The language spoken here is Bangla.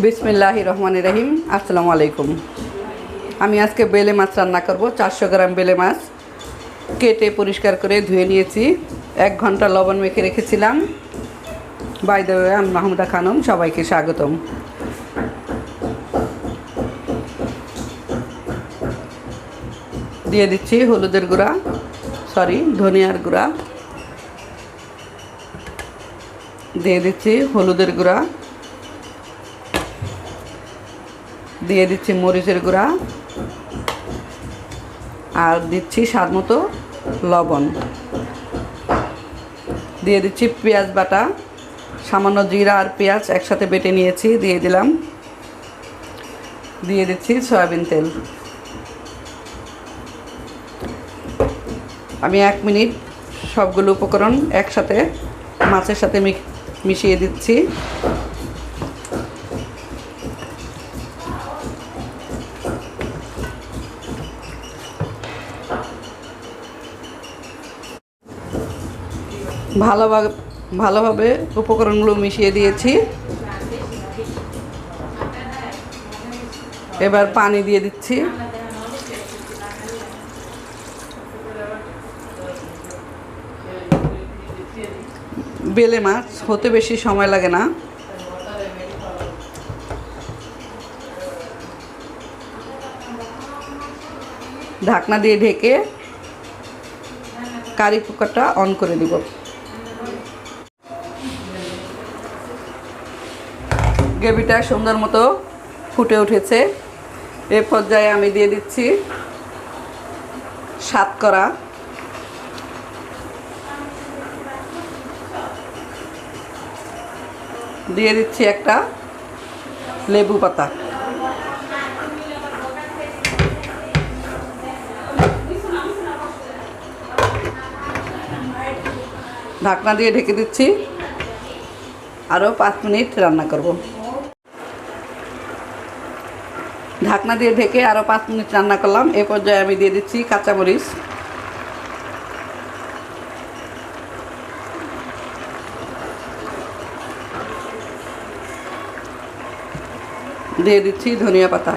বিসমিল্লাহ রহমান রহিম আসসালামু আলাইকুম আমি আজকে বেলে মাছ রান্না করব। চারশো গ্রাম বেলে মাছ কেটে পরিষ্কার করে ধুয়ে নিয়েছি। এক ঘণ্টা লবণ মেখে রেখেছিলাম। বাই দেবে আমি মাহমুদা খানম, সবাইকে স্বাগতম। দিয়ে দিচ্ছি হলুদের গুঁড়া সরি ধনিয়ার গুঁড়া। দিয়ে দিচ্ছি হলুদের গুঁড়া। দিয়ে দিচ্ছি মরিচের গুঁড়া। আর দিচ্ছি স্বাদ মতো লবণ। দিয়ে দিচ্ছি পেঁয়াজ বাটা। সামান্য জিরা আর পেঁয়াজ একসাথে বেটে নিয়েছি, দিয়ে দিলাম। দিয়ে দিচ্ছি সয়াবিন তেল। আমি এক মিনিট সবগুলো উপকরণ একসাথে মাছের সাথে মিশিয়ে দিচ্ছি। ভালোভাবে ভালোভাবে উপকরণগুলো মিশিয়ে দিয়েছি। এবার পানি দিয়ে দিচ্ছি। বেলে মাছ, হতে বেশি সময় লাগে না। ঢাকনা দিয়ে ঢেকে কারি কুকারটা অন করে দিব। গ্রেভিটা সুন্দর মতো ফুটে উঠেছে। এ পর্যায়ে আমি দিয়ে দিচ্ছি করা। দিয়ে দিচ্ছি একটা লেবু পাতা। ঢাকনা দিয়ে ঢেকে দিচ্ছি। আরও পাঁচ মিনিট রান্না করব। ঢাকনা দিয়ে ঢেকে আরও পাঁচ মিনিট রান্না করলাম। এ পর্যায়ে আমি দিয়ে দিচ্ছি কাঁচামরিচ। দিয়ে দিচ্ছি ধনিয়া পাতা।